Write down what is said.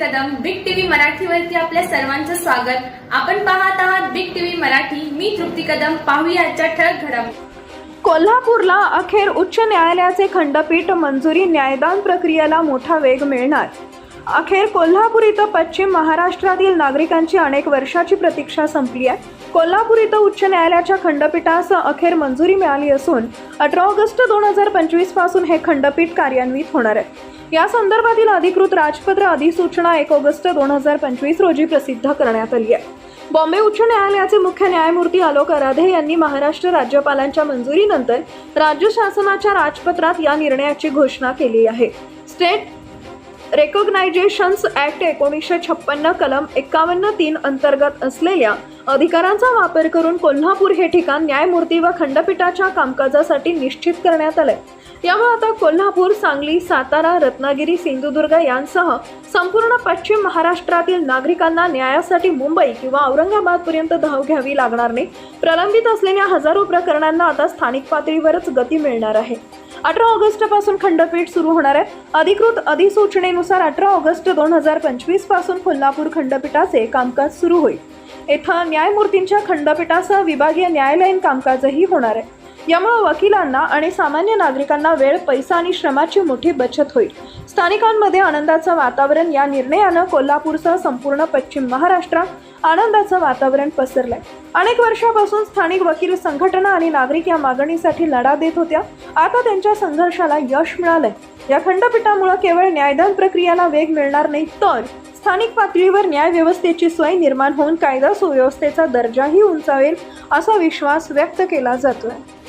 Kadam big TV मराठीवरती आपल्या सर्वांचं स्वागत. आपण पाहत आहात बिग टीव्ही मराठी. मी तृप्ती कदम. पाहूया आजच्या ठळक घडामोडी कोल्हापूरला अखेर उच्च न्यायालयाचे खंडपीठ मंजुरी न्यायदान प्रक्रियेला मोठा वेग मिळणार. अखेर कोल्हापूर इथं पश्चिम महाराष्ट्रातील नागरिकांची अनेक वर्षाची प्रतीक्षा संपली आहे. कोल्हापूर इथं उच्च न्यायालयाच्या खंडपीठास अखेर मंजुरी मिळाली असून अठरा ऑगस्ट दोन हजार पंचवीसपासून हे खंडपीठ कार्यान्वित होणार आहे. या संदर्भातील अधिकृत राजपत्र अधिसूचना एक ऑगस्ट दोन हजार पंचवीस रोजी प्रसिद्ध करण्यात आली आहे. बॉम्बे उच्च न्यायालयाचे मुख्य न्यायमूर्ती आलोक आराधे यांनी महाराष्ट्र राज्यपालांच्या मंजुरीनंतर राज्य शासनाच्या राजपत्रात या निर्णयाची घोषणा केली आहे. स्टेट रेकॉग्नायझेशन्स ॲक्ट एकोणीसशे छप्पन्न कलम एकावन्न तीन अंतर्गत असलेल्या अधिकारांचा वापर करून कोल्हापूर हे ठिकाण न्यायमूर्ती व खंडपीठाच्या कामकाजासाठी निश्चित करण्यात आले यामुळे आता कोल्हापूर सांगली सातारा रत्नागिरी सिंधुदुर्ग यांसह संपूर्ण पश्चिम महाराष्ट्रातील नागरिकांना न्यायासाठी मुंबई किंवा औरंगाबादपर्यंत धाव घ्यावी लागणार नाही. प्रलंबित असलेल्या हजारो प्रकरणांना आता स्थानिक पातळीवरच गती मिळणार आहे. अठरा ऑगस्टपासून खंडपीठ सुरू होणार आहे. अधिकृत अधिसूचनेनुसार अठरा ऑगस्ट दोन हजार पंचवीसपासून कोल्हापूर खंडपीठाचे कामकाज सुरू होईल. येथे न्यायमूर्तींच्या खंडपीठासह विभागीय न्यायालयीन कामकाजही होणार आहे. यामुळे वकिलांना आणि सामान्य नागरिकांना वेळ पैसा आणि श्रमाची मोठी बचत होईल. स्थानिकांमध्ये आनंदाचं वातावरण या निर्णयानं कोल्हापूरसह संपूर्ण पश्चिम महाराष्ट्रात आनंदाचं वातावरण पसरलंय. अनेक वर्षापासून स्थानिक वकील संघटना आणि नागरिक या मागणीसाठी लढा देत होत्या. आता त्यांच्या संघर्षाला यश मिळालंय. या खंडपीठामुळे केवळ न्यायदान प्रक्रियेला वेग मिळणार नाही तर स्थानिक पातळीवर न्याय व्यवस्थेची सोय निर्माण होऊन कायदा सुव्यवस्थेचा दर्जाही उंचावेल असा विश्वास व्यक्त केला जातोय.